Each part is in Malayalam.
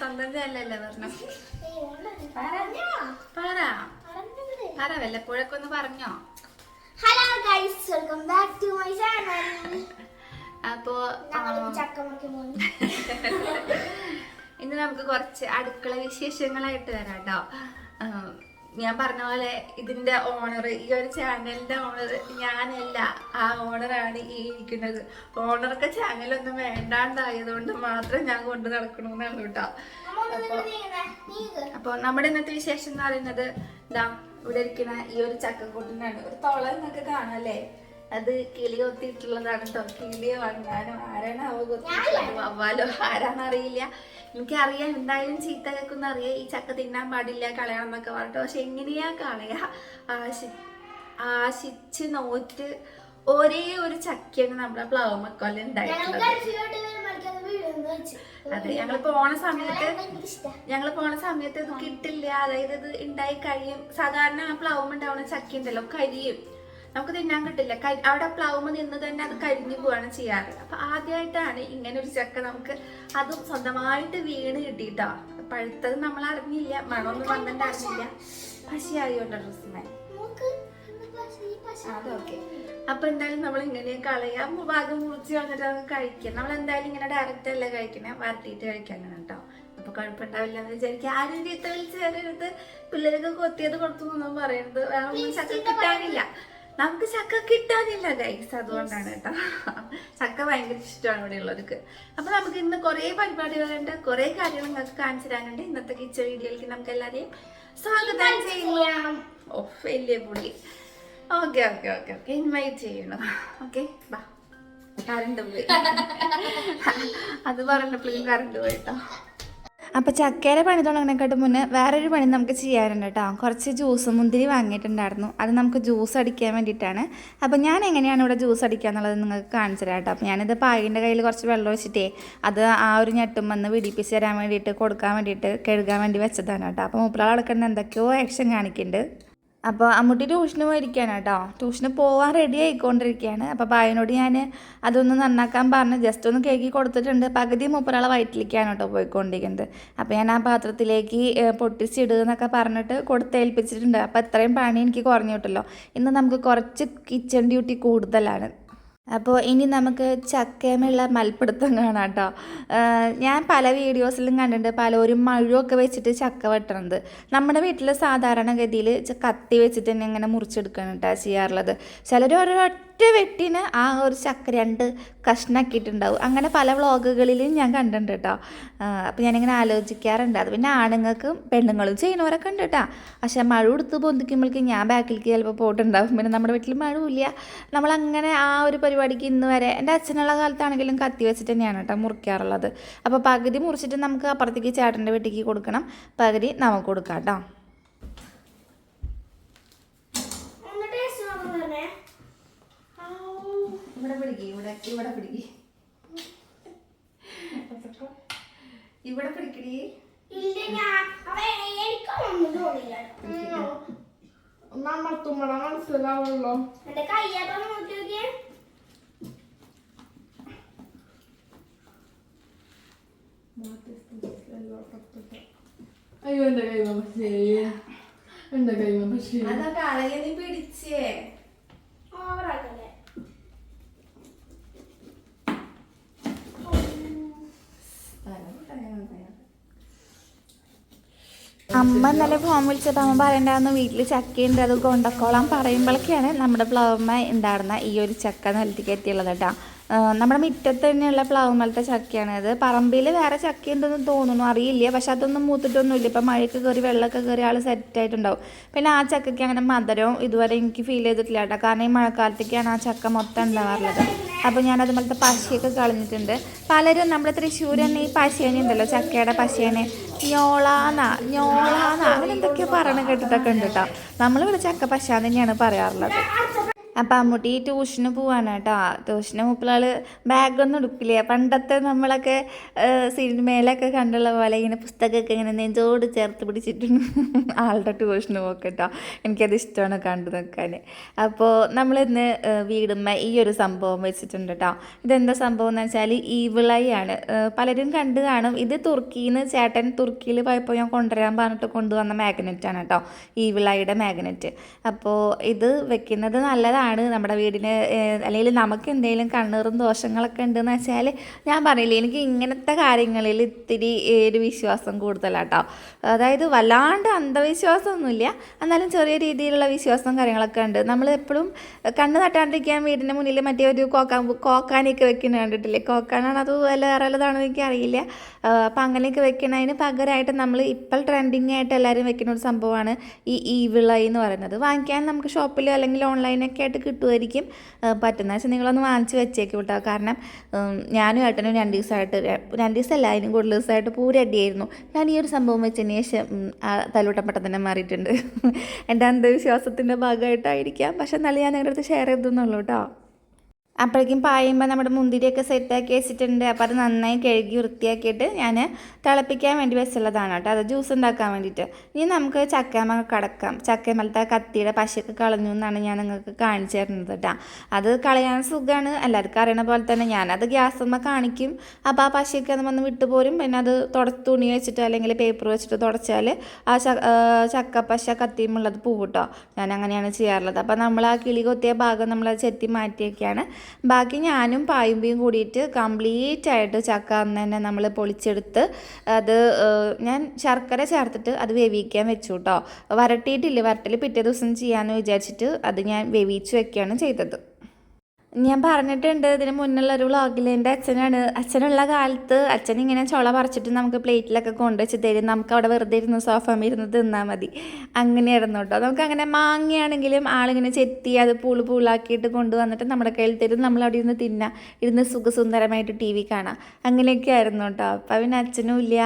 സ്വന്തം പറഞ്ഞു? പറഞ്ഞു? പറ. പറ വല്ലപ്പോഴൊക്കെ ഒന്ന് പറഞ്ഞോ. Hello guys welcome back to my channel അപ്പോ ഇന്ന് നമുക്ക് കുറച്ച് അടുക്കള വിശേഷങ്ങളായിട്ട് വരാം കേട്ടോ ഞാൻ പറഞ്ഞ പോലെ ഇതിന്റെ ഓണർ ഈ ഒരു ചാനലിന്റെ ഓണർ ഞാനല്ല. ആ ഓണറാണ് ഈ ഇരിക്കുന്നത്. ഓണർക്ക് ചാനലൊന്നും വേണ്ടാണ്ടായതുകൊണ്ട് മാത്രം ഞാൻ കൊണ്ട് നടക്കണമെന്നാണ് കേട്ടോ. അപ്പോൾ അപ്പൊ അപ്പോൾ നമ്മുടെ ഇന്നത്തെ വിശേഷം എന്ന് പറയുന്നത് ഇതാ ഇവിടെ ഇരിക്കുന്ന ഈ ഒരു ചക്കക്കൂട്ടിനാണ്. ഒരു തുള എന്നൊക്കെ കാണാല്ലേ അത് കിളി കൊത്തിയിട്ടുള്ളതാണ് കേട്ടോ. കിളിയെ വണ്ണാനോ ആരാണ് അവ കൊത്തിയിട്ടുള്ളത് വവ്വാലോ ആരാന്ന് അറിയില്ല എനിക്കറിയാം എന്തായാലും ചീത്ത കേൾക്കുന്ന അറിയാം. ഈ ചക്ക തിന്നാൻ പാടില്ല കളയണം എന്നൊക്കെ പറഞ്ഞിട്ട്. പക്ഷെ എങ്ങനെയാ കളയാ? ആശി ആശിച്ച് നോറ്റ് ഒരേ ഒരു ചക്കയാണ് നമ്മുടെ പ്ലവ് മക്കോല ഉണ്ടായിട്ടുള്ളത്. അത് ഞങ്ങൾ പോണ സമയത്ത്. ഞങ്ങൾ പോണ സമയത്ത് ഇത് കിട്ടില്ല. അതായത് ഇത് ഉണ്ടായി കഴിയും. സാധാരണ ആ പ്ലാവ് ഉണ്ടാവുന്ന ചക്ക ഉണ്ടല്ലോ കരിയും. നമുക്ക് തിന്നാൻ കിട്ടില്ല. അവിടെ പ്ലാവുമ്പ് നിന്ന് തന്നെ അത് കരിഞ്ഞു പോവാണ് ചെയ്യാറ്. അപ്പൊ ആദ്യമായിട്ടാണ് ഇങ്ങനെ ഒരു ചക്ക നമുക്ക് അതും സ്വന്തമായിട്ട് വീണ് കിട്ടിയിട്ടോ. പഴുത്തത് നമ്മൾ അറിഞ്ഞില്ല മണമൊന്നും വന്നിട്ട് അറിഞ്ഞില്ല. പശിയായോട്ടോ ഡ്രസ്സിനെ. അതൊക്കെ അപ്പൊ എന്തായാലും നമ്മൾ ഇങ്ങനെ കളയാം. ഭാഗം മുറിച്ച് വന്നിട്ട് അത് കഴിക്കാം. നമ്മൾ എന്തായാലും ഇങ്ങനെ ഡയറക്റ്റ് അല്ല കഴിക്കണേ? വരട്ടിയിട്ട് കഴിക്കാനാണ് കേട്ടോ. അപ്പൊ കുഴപ്പമുണ്ടാവില്ല എന്ന് വിചാരിക്കും ആരും ചീത്ത വിളിച്ച് കയറരുത്. പിള്ളേരൊക്കെ കൊത്തിയത് കൊടുത്തു എന്നൊന്നും പറയരുത്. വേറെ ഒന്നും ചക്ക കിട്ടാനില്ല. നമുക്ക് ചക്ക കിട്ടാനില്ല ഗൈസ് അതുകൊണ്ടാണ് കേട്ടോ. ചക്ക ഭയങ്കര ഇഷ്ടമാണ് ഇവിടെ ഉള്ളവർക്ക്. അപ്പൊ നമുക്ക് ഇന്ന് കുറേ പരിപാടികളുണ്ട് കുറേ കാര്യങ്ങൾ നിങ്ങൾക്ക് കാണിച്ചു തരാനുണ്ട്. ഇന്നത്തെ കിച്ചൺ വീഡിയോയിലേക്ക് നമുക്ക് എല്ലാവരെയും സ്വാഗതം ചെയ്യാം. ഓ വലിയ പുള്ളി. Okay okay okay okay. Invite ചെയ്യണം ഓക്കെ ബാ കറണ്ട് പോയി. അത് പറഞ്ഞപ്പോഴും കറണ്ട് പോയിട്ടോ അപ്പോൾ ചക്കയുടെ പണി തുടങ്ങുന്നതിനെക്കാട്ട് മുന്നേ വേറൊരു പണി നമുക്ക് ചെയ്യാറുണ്ട് കേട്ടോ. കുറച്ച് ജ്യൂസ് മുന്തിരി വാങ്ങിയിട്ടുണ്ടായിരുന്നു. അത് നമുക്ക് ജ്യൂസ് അടിക്കാൻ വേണ്ടിയിട്ടാണ്. അപ്പോൾ ഞാൻ എങ്ങനെയാണ് ഇവിടെ ജ്യൂസ് അടിക്കുക എന്നുള്ളത് നിങ്ങൾക്ക് കാണിച്ചു തരാം കേട്ടോ. അപ്പോൾ ഞാനിത് പായിന്റെ കയ്യിൽ കുറച്ച് വെള്ളം ഒഴിച്ചിട്ടേ അത് ആ ഒരു ഞെട്ടും വന്ന് പിടിപ്പിച്ച് തരാൻ വേണ്ടിയിട്ട് കൊടുക്കാൻ വേണ്ടിയിട്ട് കഴുകാൻ വേണ്ടി വെച്ചതാണ് കേട്ടോ. അപ്പോൾ മുപ്പളാൾ കിടക്കുന്ന എന്തൊക്കെയോ ആക്ഷൻ കാണിക്കുന്നുണ്ട്. അപ്പോൾ അമ്മൂട്ടി ട്യൂഷന് പോയിരിക്കുകയാണ് കേട്ടോ. ട്യൂഷന് പോകാൻ റെഡി ആയിക്കൊണ്ടിരിക്കുകയാണ് അപ്പോൾ ബായനോട് ഞാൻ അതൊന്ന് നന്നാക്കാൻ പറഞ്ഞ്. ജസ്റ്റ് ഒന്ന് കേക്കി കൊടുത്തിട്ടുണ്ട്. പകുതി മൂപ്പരാളെ വയറ്റിലേക്കാണ് കേട്ടോ പോയിക്കൊണ്ടിരിക്കുന്നത്. അപ്പോൾ ഞാൻ ആ പാത്രത്തിലേക്ക് എന്നൊക്കെ പറഞ്ഞിട്ട് കൊടുത്തേൽപ്പിച്ചിട്ടുണ്ട്. അപ്പോൾ എത്രയും പണി എനിക്ക് കുറഞ്ഞു കിട്ടല്ലോ ഇന്ന് നമുക്ക് കുറച്ച് കിച്ചൺ ഡ്യൂട്ടി കൂടുതലാണ്. അപ്പോൾ ഇനി നമുക്ക് ചക്കയമുള്ള മൽപ്പിടുത്തം കാണാം കേട്ടോ. ഞാൻ പല വീഡിയോസിലും കണ്ടിട്ടുണ്ട് പലരും മഴുവൊക്കെ വെച്ചിട്ട് ചക്ക വെട്ടണത്. നമ്മുടെ വീട്ടിൽ സാധാരണഗതിയിൽ കത്തി വെച്ചിട്ട് തന്നെ ഇങ്ങനെ മുറിച്ചെടുക്കണം കേട്ടോ ചെയ്യാറുള്ളത്. ചിലർ ഒരൊറ്റ വെട്ടിന് ആ ഒരു ചക്ക രണ്ട് കഷ്ണാക്കിയിട്ടുണ്ടാവും. അങ്ങനെ പല വ്ളോഗുകളിലും ഞാൻ കണ്ടിട്ടുണ്ട് കേട്ടോ അപ്പോൾ ഞാനിങ്ങനെ ആലോചിക്കാറുണ്ട്. അത് പിന്നെ ആണുങ്ങൾക്കും പെണ്ണുങ്ങളും ചെയ്യുന്നവരൊക്കെ ഉണ്ട് കേട്ടോ പക്ഷേ മഴ കൊടുത്ത് പൊന്തിക്കുമ്പോഴേക്കും ഞാൻ ബാക്കിലേക്ക് ചിലപ്പോൾ പോയിട്ടുണ്ടാവും. പിന്നെ നമ്മുടെ വീട്ടിൽ മഴയില്ല. നമ്മളങ്ങനെ ആ ഒരു പരിപാടിക്ക് ഇന്ന് വരെ എന്റെ അച്ഛനുള്ള കാലത്താണെങ്കിലും കത്തി വെച്ചിട്ട് തന്നെയാണ് കേട്ടോ മുറിക്കാറുള്ളത്. അപ്പോൾ പകുതി മുറിച്ചിട്ട് നമുക്ക് അപ്പുറത്തേക്ക് ചേട്ടന്റെ വീട്ടിലേക്ക് കൊടുക്കണം. പകുതി നമുക്ക് കൊടുക്കാം കേട്ടോ ഒന്ന് taste നോക്കാൻ പറഞ്ഞേ. ഇവിടെ പിടിക്കി ഇവിടെ പിടിക്ക്. ഇവിടെ പിടിക്കടി. തോന്നില്ല ഒന്നമർത്തുമ്പോഴാ മനസ്സിലാവുള്ളൂ? എന്റെ കയ്യാട്ടോ നോക്കി നോക്കിയേ. അയ്യോ എന്റെ കൈ പക്ഷേ എന്റെ കൈ പക്ഷേ അതൊക്കെ കളയ നീ പിടിച്ചേ. ഓവറാക്കല്ലേ? അമ്മ ഇന്നലെ ഫോൺ വിളിച്ചപ്പോൾ അമ്മ പറയണ്ടായിരുന്നു വീട്ടിൽ ചക്കയുണ്ട് അത് കൊണ്ടക്കോളാം പറയുമ്പോഴൊക്കെയാണ് നമ്മുടെ പ്ലവമ്മ ഉണ്ടായിരുന്ന ഈ ഒരു ചക്ക നിലത്തേക്ക് എത്തിയുള്ളത് കേട്ടോ നമ്മുടെ മുറ്റത്ത് തന്നെയുള്ള പ്ലവമ്മലത്തെ ചക്കയാണ് അത്. പറമ്പിൽ വേറെ ചക്ക ഉണ്ടെന്ന് തോന്നുന്നു അറിയില്ല. പക്ഷെ അതൊന്നും മൂത്തിട്ടൊന്നുമില്ല. ഇപ്പം മഴയ്ക്ക് കയറി വെള്ളമൊക്കെ കയറി ആൾ സെറ്റായിട്ടുണ്ടാവും പിന്നെ ആ ചക്കയ്ക്ക് അങ്ങനെ മധുരവും ഇതുവരെ എനിക്ക് ഫീൽ ചെയ്തിട്ടില്ല കേട്ടോ കാരണം ഈ മഴക്കാലത്തേക്കാണ് ആ ചക്ക മൊത്തം ഉണ്ടാവാറുള്ളത്. അപ്പോൾ ഞാൻ അതുപോലത്തെ പശയൊക്കെ കളഞ്ഞിട്ടുണ്ട്. പലരും നമ്മുടെ തൃശ്ശൂർ തന്നെ ഈ പശേനെ ഉണ്ടല്ലോ ചക്കയുടെ പശേനെ. ഞോളാന്ന ഞോളാന്ന. അങ്ങനെ എന്തൊക്കെയോ പറയണ കേട്ടിട്ടൊക്കെ ഉണ്ട് കേട്ടോ നമ്മളിവിടെ ചക്ക പശ തന്നെയാണ് പറയാറുള്ളത്. അപ്പം അമ്മൂട്ടി ട്യൂഷന് പോവാണ് കേട്ടോ. ട്യൂഷന് മുപ്പിലാൾ ബാഗൊന്നും എടുക്കില്ല? പണ്ടത്തെ നമ്മളൊക്കെ സിനിമയിലൊക്കെ കണ്ടുള്ള പോലെ ഇങ്ങനെ പുസ്തകമൊക്കെ ഇങ്ങനെ നെഞ്ചോട് ചേർത്ത് പിടിച്ചിട്ടുണ്ട് ആളുടെ ട്യൂഷന് പോക്ക് കേട്ടോ. എനിക്കത് ഇഷ്ടമാണ് കണ്ടു നിൽക്കാൻ. അപ്പോൾ നമ്മളിന്ന് വീടുമ്മ ഈ ഒരു സംഭവം വെച്ചിട്ടുണ്ട് കേട്ടോ. ഇതെന്താ സംഭവം എന്ന് വെച്ചാൽ ഈവിളായിയാണ് പലരും കണ്ടു കാണും. ഇത് തുർക്കിയിൽ നിന്ന് ചേട്ടൻ തുർക്കിയിൽ പോയപ്പോൾ ഞാൻ കൊണ്ടുവരാൻ പറഞ്ഞിട്ട് കൊണ്ടുവന്ന മാഗ്നറ്റാണ് കേട്ടോ. ഈവിളായിയുടെ മാഗ്നറ്റ് അപ്പോൾ ഇത് വെക്കുന്നത് നല്ലതാണ് നമ്മുടെ വീടിന് അല്ലെങ്കിൽ നമുക്ക് എന്തെങ്കിലും കണ്ണീറും ദോഷങ്ങളൊക്കെ ഉണ്ടെന്ന് വെച്ചാൽ ഞാൻ പറഞ്ഞില്ലേ എനിക്ക് ഇങ്ങനത്തെ കാര്യങ്ങളിൽ ഇത്തിരി ഒരു വിശ്വാസം കൂടുതലാട്ടോ. അതായത് വല്ലാണ്ട് അന്ധവിശ്വാസമൊന്നുമില്ല. എന്നാലും ചെറിയ രീതിയിലുള്ള വിശ്വാസം കാര്യങ്ങളൊക്കെ ഉണ്ട്. നമ്മൾ എപ്പോഴും കണ്ണ് തട്ടാണ്ടിരിക്കാൻ വീടിന്റെ മുന്നിൽ മറ്റേ ഒരു കോക്കാൻ കോക്കാനൊക്കെ വെക്കുന്നത് കണ്ടിട്ടില്ലേ? കോക്കാനാണ് അത് വല്ല വല്ലതാണോ എനിക്ക് അറിയില്ല അപ്പം അങ്ങനെയൊക്കെ വെക്കണതിന് പകരമായിട്ട് നമ്മൾ ഇപ്പോൾ ട്രെൻഡിങ് ആയിട്ട് എല്ലാവരും വെക്കുന്ന ഒരു സംഭവമാണ് ഈ ഈവിളൈ എന്ന് പറയുന്നത്. വാങ്ങിക്കാൻ നമുക്ക് ഷോപ്പിലോ അല്ലെങ്കിൽ ഓൺലൈനൊക്കെ ആയിട്ട് കിട്ടുമായിരിക്കും പറ്റുന്ന വെച്ചാൽ നിങ്ങളൊന്ന് വാങ്ങിച്ച് വെച്ചേക്കും കേട്ടോ. കാരണം ഞാനും ഏട്ടനും രണ്ട് ദിവസമായിട്ട് രണ്ട് ദിവസമല്ല അതിനും കൂടുതൽ ദിവസമായിട്ട് പൂരടിയായിരുന്നു ഞാൻ ഈ ഒരു സംഭവം വെച്ചതിന് ശേഷം തലൂട്ടപ്പെട്ട തന്നെ മാറിയിട്ടുണ്ട്. എന്റെ അന്ധവിശ്വാസത്തിന്റെ ഭാഗമായിട്ടായിരിക്കാം. പക്ഷേ എന്നാലും ഞാൻ നിങ്ങളുടെ അടുത്ത് ഷെയർ ചെയ്തെന്നുള്ളൂ കേട്ടോ. അപ്പോഴേക്കും പായുമ്പോൾ നമ്മുടെ മുന്തിരിയൊക്കെ സെറ്റാക്കി വെച്ചിട്ടുണ്ട്. അപ്പോൾ അത് നന്നായി കഴുകി വൃത്തിയാക്കിയിട്ട് ഞാൻ തിളപ്പിക്കാൻ വേണ്ടി വെച്ചുള്ളതാണ് കേട്ടോ. അത് ജ്യൂസ് ഉണ്ടാക്കാൻ വേണ്ടിയിട്ട്. ഇനി നമുക്ക് ചക്കമ്മ കടക്കാം. ചക്കമലത്തെ കത്തിയുടെ പശയൊക്കെ കളഞ്ഞു എന്നാണ് ഞാൻ നിങ്ങൾക്ക് കാണിച്ചു തരുന്നത് കേട്ടോ. അത് കളയാൻ സുഖമാണ്. എല്ലാവർക്കും അറിയണ പോലെ തന്നെ ഞാനത് ഗ്യാസമ്മ കാണിക്കും. അപ്പോൾ ആ പശയൊക്കെ അത് വന്ന് വിട്ടുപോരും പിന്നെ അത് തുട തുണി വെച്ചിട്ട് അല്ലെങ്കിൽ പേപ്പർ വെച്ചിട്ട് തുടച്ചാൽ ആ ചക്ക പശ കത്തിയുമുള്ളത് പൂവിട്ടോ ഞാൻ അങ്ങനെയാണ് ചെയ്യാറുള്ളത്. അപ്പോൾ നമ്മൾ ആ കിളി കൊത്തിയ ഭാഗം നമ്മൾ ചെത്തി മാറ്റിയൊക്കെയാണ്. ബാക്കി ഞാനും പായുമ്പയും കൂടിയിട്ട് കംപ്ലീറ്റ് ആയിട്ട് ചക്ക അന്ന് തന്നെ നമ്മൾ പൊളിച്ചെടുത്ത് അത് ഞാൻ ശർക്കര ചേർത്തിട്ട് അത് വേവിക്കാൻ വെച്ചു കേട്ടോ വരട്ടിയിട്ടില്ല വരട്ടൽ പിറ്റേ ദിവസം ചെയ്യാമെന്ന് വിചാരിച്ചിട്ട് അത് ഞാൻ വേവിച്ച് വെക്കുകയാണ് ചെയ്തത്. ഞാൻ പറഞ്ഞിട്ടുണ്ട് ഇതിന് മുന്നുള്ള ഒരു വ്ളോഗിൽ എന്റെ അച്ഛനാണ്. അച്ഛനുള്ള കാലത്ത് അച്ഛൻ ഇങ്ങനെ ചുള പറിച്ചിട്ട് നമുക്ക് പ്ലേറ്റിലൊക്കെ കൊണ്ടുവച്ച് തരും. നമുക്ക് അവിടെ വെറുതെ ഇരുന്ന് സോഫം ഇരുന്ന് തിന്നാൽ മതി. അങ്ങനെയായിരുന്നു കേട്ടോ. നമുക്ക് അങ്ങനെ മാങ്ങയാണെങ്കിലും ആളിങ്ങനെ ചെത്തി അത് പൂൾ പൂളാക്കിയിട്ട് കൊണ്ടുവന്നിട്ട് നമ്മുടെ കയ്യിൽ തരും. നമ്മൾ അവിടെ ഇരുന്ന് തിന്നാം. ഇരുന്ന് സുഖസുന്ദരമായിട്ട് ടി വി കാണാം. അങ്ങനെയൊക്കെ ആയിരുന്നു കേട്ടോ. അപ്പം പിന്നെ അച്ഛനും ഇല്ല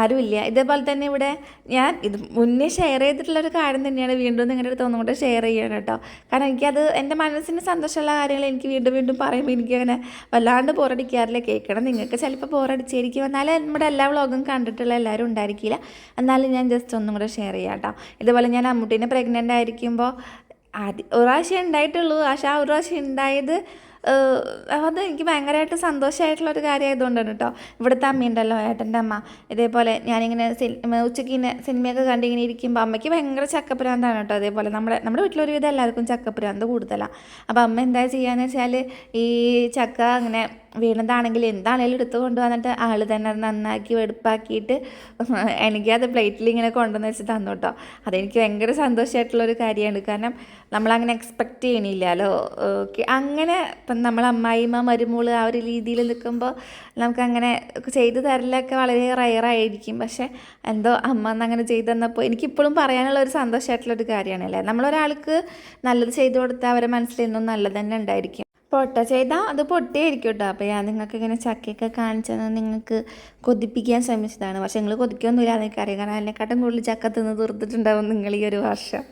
ആരും ഇല്ല. ഇതേപോലെ തന്നെ ഇവിടെ ഞാൻ ഇത് മുന്നേ ഷെയർ ചെയ്തിട്ടുള്ള ഒരു കാര്യം തന്നെയാണ്. വീണ്ടും നിങ്ങളുടെ അടുത്ത് ഒന്നും കൂടെ ഷെയർ ചെയ്യണം കേട്ടോ. കാരണം എനിക്കത് എന്റെ മനസ്സിന് സന്തോഷമുള്ള കാര്യങ്ങൾ എനിക്ക് വീണ്ടും വീണ്ടും പറയുമ്പോൾ എനിക്കങ്ങനെ വല്ലാണ്ട് ബോറടിക്കാറില്ല. കേൾക്കണം. നിങ്ങൾക്ക് ചിലപ്പോൾ ബോറടിച്ചായിരിക്കും എന്നാലും നമ്മുടെ എല്ലാ വ്ളോഗും കണ്ടിട്ടുള്ള എല്ലാവരും ഉണ്ടായിരിക്കില്ല. എന്നാലും ഞാൻ ജസ്റ്റ് ഒന്നും കൂടെ ഷെയർ ചെയ്യാം കേട്ടോ ഇതുപോലെ ഞാൻ അമ്മൂട്ടീനെ പ്രഗ്നന്റ് ആയിരിക്കുമ്പോൾ ആദ്യം ഒരു പ്രാവശ്യം ഉണ്ടായിട്ടുള്ളൂ. പക്ഷേ ആ ഒരു പ്രാവശ്യം ഉണ്ടായത് അത് എനിക്ക് ഭയങ്കരമായിട്ട് സന്തോഷമായിട്ടുള്ള ഒരു കാര്യമായതുകൊണ്ടാണ് കേട്ടോ. ഇവിടുത്തെ അമ്മയുണ്ടല്ലോ ഏട്ടന്റെ അമ്മ. ഇതേപോലെ ഞാനിങ്ങനെ ഉച്ചയ്ക്ക് ഇങ്ങനെ സിനിമയൊക്കെ കണ്ടിങ്ങനെ ഇരിക്കുമ്പോൾ അമ്മയ്ക്ക് ഭയങ്കര ചക്കപ്രാന്താണ് കേട്ടോ. അതേപോലെ നമ്മുടെ നമ്മുടെ വീട്ടിലൊരുവിധം എല്ലാവർക്കും ചക്കപ്രാന്ത് കൂടുതലാണ് അപ്പോൾ അമ്മ എന്താ ചെയ്യുകയെന്ന് വെച്ചാൽ ഈ ചക്ക അങ്ങനെ വീണതാണെങ്കിൽ എന്താണേലും എടുത്ത് കൊണ്ടുവന്നിട്ട് ആൾ തന്നെ അത് നന്നാക്കി വെടുപ്പാക്കിയിട്ട് എനിക്കത് പ്ലേറ്റിൽ ഇങ്ങനെ കൊണ്ടുവന്ന് വെച്ച് തന്നു കേട്ടോ. അതെനിക്ക് ഭയങ്കര സന്തോഷമായിട്ടുള്ളൊരു കാര്യമാണ്. കാരണം നമ്മളങ്ങനെ എക്സ്പെക്റ്റ് ചെയ്യണില്ലല്ലോ. അങ്ങനെ ഇപ്പം നമ്മൾ അമ്മായിമ്മ മരുമോൾ ആ ഒരു രീതിയിൽ നിൽക്കുമ്പോൾ നമുക്കങ്ങനെ ചെയ്തു തരലൊക്കെ വളരെ റയറായിരിക്കും. പക്ഷേ എന്തോ അമ്മ എന്നങ്ങനെ ചെയ്തു തന്നപ്പോൾ എനിക്കിപ്പോഴും പറയാനുള്ള ഒരു സന്തോഷമായിട്ടുള്ളൊരു കാര്യമാണല്ലേ നമ്മളൊരാൾക്ക് നല്ലത് ചെയ്തു കൊടുത്താൽ അവരെ മനസ്സിൽ എന്നും നല്ലത് തന്നെ ഉണ്ടായിരിക്കും. പൊട്ട ചെയ്താൽ അത് പൊട്ടിയായിരിക്കും കേട്ടോ. അപ്പോൾ ഞാൻ നിങ്ങൾക്ക് ഇങ്ങനെ ചക്കയൊക്കെ കാണിച്ചത് നിങ്ങൾക്ക് കൊതിപ്പിക്കാൻ ശ്രമിച്ചതാണ്. പക്ഷേ നിങ്ങൾ കൊതിക്കൊന്നുമില്ല എനിക്കറിയാം കാരണം അതിനെക്കാട്ടും കൂടുതൽ ചക്ക തിന്ന് തീർത്തിട്ടുണ്ടാവും നിങ്ങൾ ഈ ഒരു വർഷം.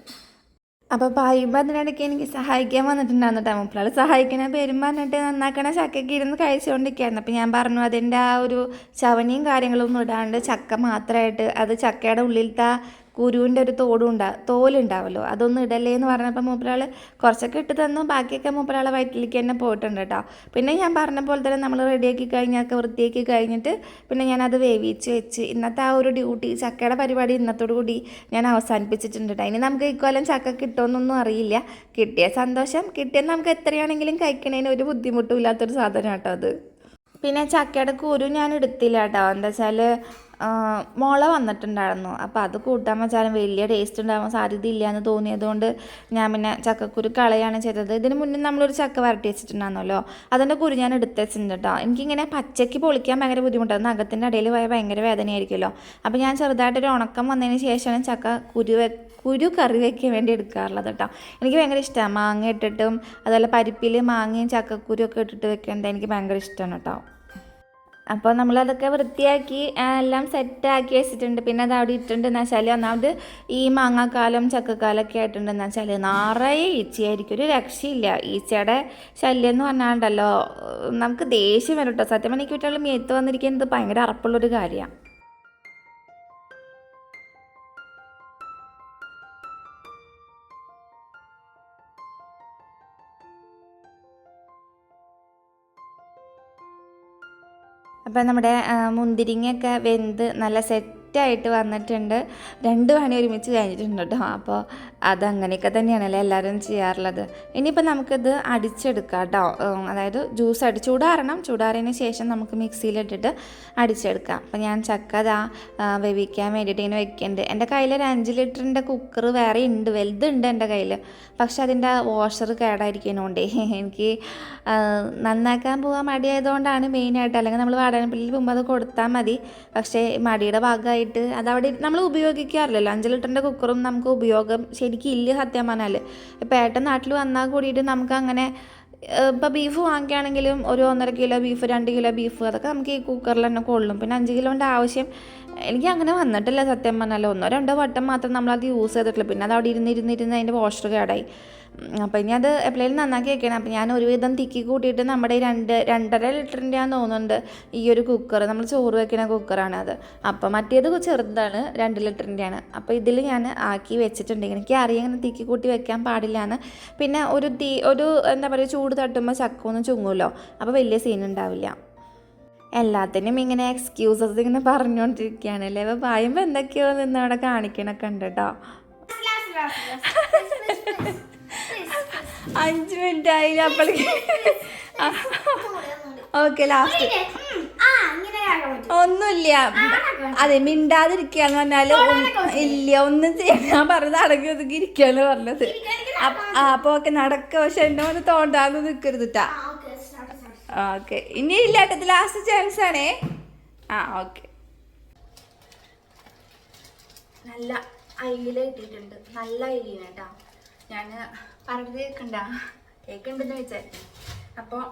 അപ്പോൾ പായുമ്പോൾ അതിനിടയ്ക്ക് എനിക്ക് സഹായിക്കാൻ വന്നിട്ടുണ്ടായിരുന്നു കേട്ടോ മുപ്പിളാൾ സഹായിക്കണ പേരും പറഞ്ഞിട്ട് നന്നാക്കണ ചക്കയ്ക്ക് ഇരുന്ന് കഴിച്ചുകൊണ്ടിരിക്കുകയായിരുന്നു അപ്പോൾ ഞാൻ പറഞ്ഞു അതിന്റെ ആ ഒരു ചവനിയും കാര്യങ്ങളൊന്നും ഇടാണ്ട് ചക്ക മാത്രമായിട്ട് അത് ചക്കയുടെ ഉള്ളിലത്തെ കുരുവിന്റെ ഒരു തോടും ഉണ്ടാ തോലുണ്ടാവുമല്ലോ അതൊന്നും ഇടല്ലേ എന്ന് പറഞ്ഞപ്പോൾ മൂപ്പരാൾ കുറച്ചൊക്കെ ഇട്ട് തന്നു. ബാക്കിയൊക്കെ മൂപ്പരാളെ വയറ്റിലേക്ക് തന്നെ പോയിട്ടുണ്ട് കേട്ടോ. പിന്നെ ഞാൻ പറഞ്ഞ പോലെ തന്നെ നമ്മൾ റെഡിയാക്കി കഴിഞ്ഞൊക്കെ വൃത്തിയാക്കി കഴിഞ്ഞിട്ട് പിന്നെ ഞാനത് വേവിച്ച് വെച്ച് ഇന്നത്തെ ആ ഒരു ഡ്യൂട്ടി ചക്കയുടെ പരിപാടി ഇന്നത്തോടു കൂടി ഞാൻ അവസാനിപ്പിച്ചിട്ടുണ്ട് കേട്ടോ. ഇനി നമുക്ക് ഇക്കോലം ചക്ക കിട്ടുമെന്നൊന്നും അറിയില്ല. കിട്ടിയ സന്തോഷം. കിട്ടിയത് നമുക്ക് എത്രയാണെങ്കിലും കഴിക്കണതിന് ഒരു ബുദ്ധിമുട്ടും ഇല്ലാത്തൊരു സാധനം കേട്ടോ അത്. പിന്നെ ചക്കയുടെ കുരു ഞാൻ എടുത്തില്ല കേട്ടോ. എന്താ വെച്ചാൽ മുള വന്നിട്ടുണ്ടായിരുന്നു. അപ്പോൾ അത് കൂട്ടാൻ വെച്ചാലും വലിയ ടേസ്റ്റ് ഉണ്ടാവാൻ സാധ്യതയില്ല എന്ന് തോന്നിയതുകൊണ്ട് ഞാൻ പിന്നെ ചക്കക്കുരു കളയാണ് ചെയ്തത്. ഇതിന് മുന്നേ നമ്മളൊരു ചക്ക വരട്ടി വെച്ചിട്ടുണ്ടായിരുന്നല്ലോ. അതിന്റെ കുരു ഞാൻ എടുത്ത് വെച്ചിട്ടുണ്ട് കേട്ടോ എനിക്കിങ്ങനെ പച്ചയ്ക്ക് പൊളിക്കാൻ ഭയങ്കര ബുദ്ധിമുട്ടാണ് നഖത്തിന്റെ ഇടയിൽ പോയാൽ ഭയങ്കര വേദനയായിരിക്കുമല്ലോ അപ്പോൾ ഞാൻ ചെറുതായിട്ടൊരു ഉണക്കം വന്നതിന് ശേഷമാണ് ചക്ക കുരു കുരു കറി വയ്ക്കാൻ വേണ്ടി എടുക്കാറുള്ളത് കേട്ടോ എനിക്ക് ഭയങ്കര ഇഷ്ടമാണ് മാങ്ങ ഇട്ടിട്ടും അതുപോലെ പരിപ്പിൽ മാങ്ങയും ചക്കക്കുരു ഒക്കെ ഇട്ടിട്ട് വെക്കേണ്ടത് എനിക്ക് ഭയങ്കര ഇഷ്ടമാണ് കേട്ടോ അപ്പോൾ നമ്മളതൊക്കെ വൃത്തിയാക്കി എല്ലാം സെറ്റാക്കി വെച്ചിട്ടുണ്ട്. പിന്നെ അത് അവിടെ ഇട്ടിട്ടുണ്ടെന്ന് വെച്ചാൽ ഒന്നാമത് ഈ മാങ്ങാക്കാലം ചക്കക്കാലമൊക്കെ ആയിട്ടുണ്ടെന്ന് വെച്ചാൽ നിറയെ ഈച്ചയായിരിക്കും. ഒരു രക്ഷയില്ല. ഈച്ചയുടെ ശല്യം എന്ന് പറഞ്ഞാണ്ടല്ലോ നമുക്ക് ദേഷ്യം വരും കേട്ടോ സത്യം എനിക്ക് വിട്ടാലും മേത്ത് വന്നിരിക്കുന്നത് ഭയങ്കര അറപ്പുള്ളൊരു കാര്യമാണ് അപ്പം നമ്മുടെ മുന്തിരിങ്ങയൊക്കെ വെന്ത് നല്ല സെറ്റായിട്ട് വന്നിട്ടുണ്ട്. രണ്ട് പണി ഒരുമിച്ച് കഴിഞ്ഞിട്ടുണ്ട് കേട്ടോ. അപ്പോൾ അതങ്ങനെയൊക്കെ തന്നെയാണല്ലോ എല്ലാവരും ചെയ്യാറുള്ളത്. ഇനിയിപ്പോൾ നമുക്കിത് അടിച്ചെടുക്കാം കേട്ടോ. അതായത് ജ്യൂസ് അടി ചൂടാറണം. ചൂടാറിയതിന് ശേഷം നമുക്ക് മിക്സിയിലിട്ടിട്ട് അടിച്ചെടുക്കാം. അപ്പോൾ ഞാൻ ചക്ക അതാ വേവിക്കാൻ വേണ്ടിയിട്ട് ഇങ്ങനെ വെക്കുന്നുണ്ട് എന്റെ കയ്യിൽ ഒരു അഞ്ച് ലിറ്ററിന്റെ കുക്കർ വേറെ ഉണ്ട് വലുതുണ്ട് എന്റെ കയ്യിൽ. പക്ഷെ അതിന്റെ വാഷർ കേടായിരിക്കുന്നതുകൊണ്ടേ എനിക്ക് നന്നാക്കാൻ പോകാൻ മടിയായതുകൊണ്ടാണ് മെയിനായിട്ട് അല്ലെങ്കിൽ നമ്മൾ വാടാനപ്പള്ളിയിൽ പോകുമ്പോൾ അത് കൊടുത്താൽ മതി. പക്ഷേ മടിയുടെ ഭാഗമായിട്ട് അതവിടെ നമ്മൾ ഉപയോഗിക്കാറില്ലല്ലോ. അഞ്ച് ലിറ്ററിന്റെ കുക്കറും നമുക്ക് ഉപയോഗം ശരിക്കും ഇല്ല സത്യം പറഞ്ഞാൽ ഇപ്പം ഏട്ടൻ നാട്ടിൽ വന്നാൽ കൂടിയിട്ട് നമുക്ക് അങ്ങനെ ഇപ്പോൾ ബീഫ് വാങ്ങിക്കുകയാണെങ്കിലും ഒരു ഒന്നര കിലോ ബീഫ് രണ്ട് കിലോ ബീഫ് അതൊക്കെ നമുക്ക് ഈ കുക്കറിൽ തന്നെ കൊള്ളും. പിന്നെ അഞ്ച് കിലോന്റെ ആവശ്യം എനിക്ക് അങ്ങനെ വന്നിട്ടില്ല സത്യം പറഞ്ഞാൽ ഒന്നോ രണ്ടോ വട്ടം മാത്രം നമ്മളത് യൂസ് ചെയ്തിട്ടുള്ളൂ. പിന്നെ അത് അവിടെ ഇരുന്നിരുന്നിരുന്ന് ഇരുന്ന് ഇരുന്ന് അതിന്റെ വാഷർ കേടായി. അപ്പോൾ ഇനി അത് എപ്പോഴേലും നന്നാക്കി വെക്കണം. അപ്പോൾ ഞാൻ ഒരുവിധം തിക്കി കൂട്ടിയിട്ട് നമ്മുടെ ഈ രണ്ട് രണ്ടര ലിറ്ററിന്റെ തോന്നുന്നുണ്ട് ഈ ഒരു കുക്കർ നമ്മൾ ചോറ് വെക്കുന്ന കുക്കറാണ് അത്. അപ്പോൾ മറ്റേത് ചെറുതാണ് രണ്ട് ലിറ്ററിന്റെയാണ് അപ്പോൾ ഇതിൽ ഞാൻ ആക്കി വെച്ചിട്ടുണ്ട്. എനിക്ക് അറിയാം ഇങ്ങനെ തിക്കി കൂട്ടി വെക്കാൻ പാടില്ല എന്ന്. പിന്നെ ഒരു തീ ഒരു എന്താ പറയുക ചൂട് തട്ടുമ്പോൾ ചക്ക ഒന്നും ചുങ്ങുമല്ലോ അപ്പോൾ വലിയ സീൻ ഉണ്ടാവില്ല. എല്ലാത്തിനും ഇങ്ങനെ എക്സ്ക്യൂസസ് ഇങ്ങനെ പറഞ്ഞുകൊണ്ടിരിക്കുകയാണ് അല്ലേ? അപ്പോൾ പറയുമ്പോൾ എന്തൊക്കെയോ നിന്ന് അവിടെ കാണിക്കണൊക്കെ ഉണ്ട് കേട്ടോ. അഞ്ച് മിനിറ്റ് ആയില്ല അപ്പോഴേക്ക്. ഓക്കെ ലാസ്റ്റ് ഒന്നുമില്ല. അതെ മിണ്ടാതിരിക്കാന്ന് പറഞ്ഞാൽ ഇല്ല ഒന്നും ചെയ്യാൻ ഞാൻ പറഞ്ഞത് അടങ്ങി ഒതുക്കി ഇരിക്കാന്ന് പറഞ്ഞത് അപ്പ- ഓക്കെ നടക്ക. പക്ഷെ എന്നെ ഒന്ന് തോണ്ടാന്ന് നിൽക്കരുത് ട്ടാ. ആ ഓക്കെ സ്റ്റാർട്ട് ഇല്ല ഓക്കെ ഇനി ഇല്ലാട്ടത് ലാസ്റ്റ് ചാൻസ് ആണേ. ആ ഓക്കെ നല്ല അയില കിട്ടിയിട്ടുണ്ട് നല്ല അയിലാണ് ഞാൻ ഞാൻ പറഞ്ഞത് കേൾക്കണ്ട. കേൾക്കണ്ടെന്ന് വെച്ചാൽ അപ്പോൾ